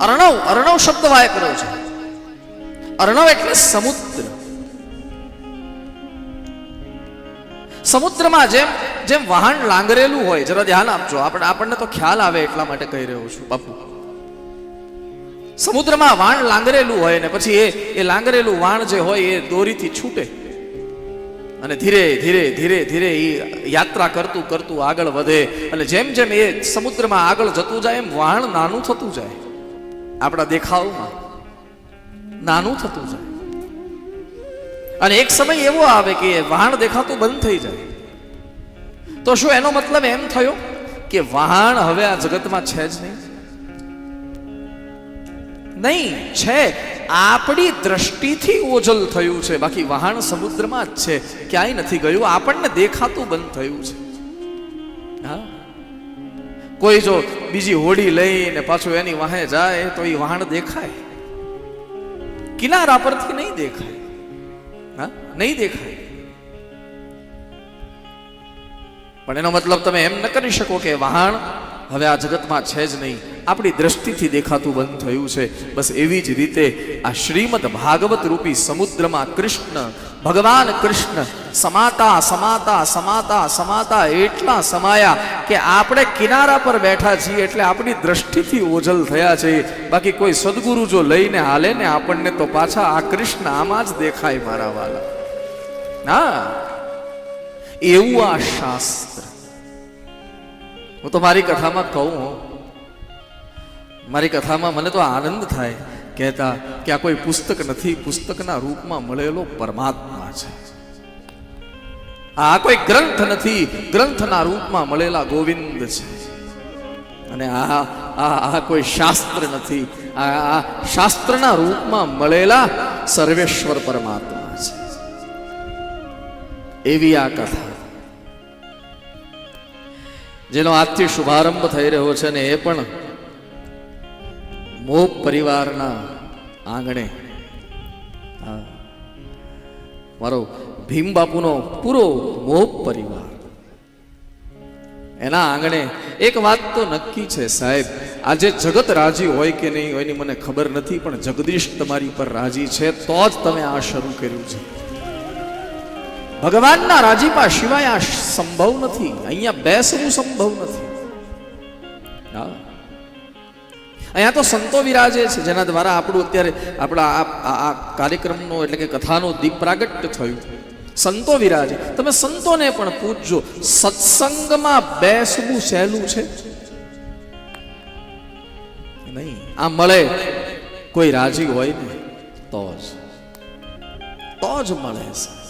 અર્ણવ અર્ણવ શબ્દ વાય કર્યો છે. અર્ણવ એટલે સમુદ્ર. સમુદ્રમાં જેમ જેમ વહાણ લાંગરેલું હોય, જરા ધ્યાન આપજો, આપણે, આપણને તો ખ્યાલ આવે એટલા માટે કહી રહ્યો છું, બાપુ. સમુદ્રમાં વાણ લાંગરેલું હોય ને પછી એ એ લાંગરેલું વાણ જે હોય એ દોરીથી છૂટે. અને ધીરે ધીરે ધીરે ધીરે એ યાત્રા કરતું કરતું આગળ વધે. અને જેમ જેમ એ સમુદ્રમાં આગળ જતું જાય, એમ વાણ નાનું થતું જાય. આપણા દેખાવમાં નાનું થતું જાય. અને એક સમય એવો આવે કે વાહણ દેખાતું બંધ થઈ જાય. તો શું એનો મતલબ એમ થયો કે વહાણ હવે આ જગતમાં છે જ નહીં? નહીં, છે. આપણી દ્રષ્ટિથી ઓજલ થયું છે. બાકી વહાણ સમુદ્રમાં જ છે. ક્યાંય નથી ગયું. આપણને દેખાતું બંધ થયું છે. કોઈ જો બીજી હોડી લઈને પાછું એની વાહે જાય, તો એ વહાણ દેખાય. કિનારા પરથી નહીં દેખાય. હા? નહીં દેખાય. પણ એનો મતલબ તમે એમ ન કરી શકો કે વહાણ હવે આ જગતમાં છે જ નહીં. આપણી દ્રષ્ટિથી દેખાતું બંધ થયું છે. બસ એવી જ રીતે આ શ્રીમદ ભાગવત રૂપી સમુદ્રમાં કૃષ્ણ, ભગવાન કૃષ્ણ સમાતા સમાતા સમાતા સમાતા, એટલા સમાયા કે આપણે કિનારા પર બેઠા છીએ એટલે આપણી દ્રષ્ટિથી ઓજલ થયા છે. બાકી કોઈ સદગુરુ જો લઈને હાલે ને આપણને તો પાછા આ કૃષ્ણ આમાં જ દેખાય મારા વાલા. ના. એવું આ શાસ્ત્ર. હું તો મારી કથામાં કહું મારી કથામાં મને તો આનંદ થાય. કહેતા કે આ કોઈ પુસ્તક નથી. પુસ્તકના રૂપમાં મળેલો પરમાત્મા છે. આ કોઈ ગ્રંથ નથી. ગ્રંથના રૂપમાં મળેલા ગોવિંદ છે. અને આ આ કોઈ શાસ્ત્ર નથી. આ શાસ્ત્રના રૂપમાં મળેલા સર્વેશ્વર પરમાત્મા છે. એવી આ કથા. જેનો આજથી શુભારંભ થઈ રહ્યો છે ને એ પણ મોપ પરિવારના આંગણે. મારો ભીમ બાપુનો પૂરો મોહ પરિવાર. એના આંગણે એક વાત તો નક્કી છે સાહેબ, આજે જગત રાજી હોય કે નહીં હોય એની મને ખબર નથી, પણ જગદીશ તમારી પર રાજી છે તો જ તમે આ શરૂ કર્યું છે. ભગવાનના રાજીપા સિવાય આ સંભવ નથી, અહીંયા બેસવું સંભવ નથી. અહીંયા તો સંતો વિરાજે છે, જેના દ્વારા આપણું અત્યારે આપણા આ કાર્યક્રમનો એટલે કે કથાનો દીપ પ્રાગટ્ય થયું. સંતો વિરાજે. તમે સંતોને પણ પૂછજો સત્સંગમાં બેસવું સહેલું છે? નહીં. આ મળે. કોઈ રાજી હોય ને તો જ. તો જ મળે સાહેબ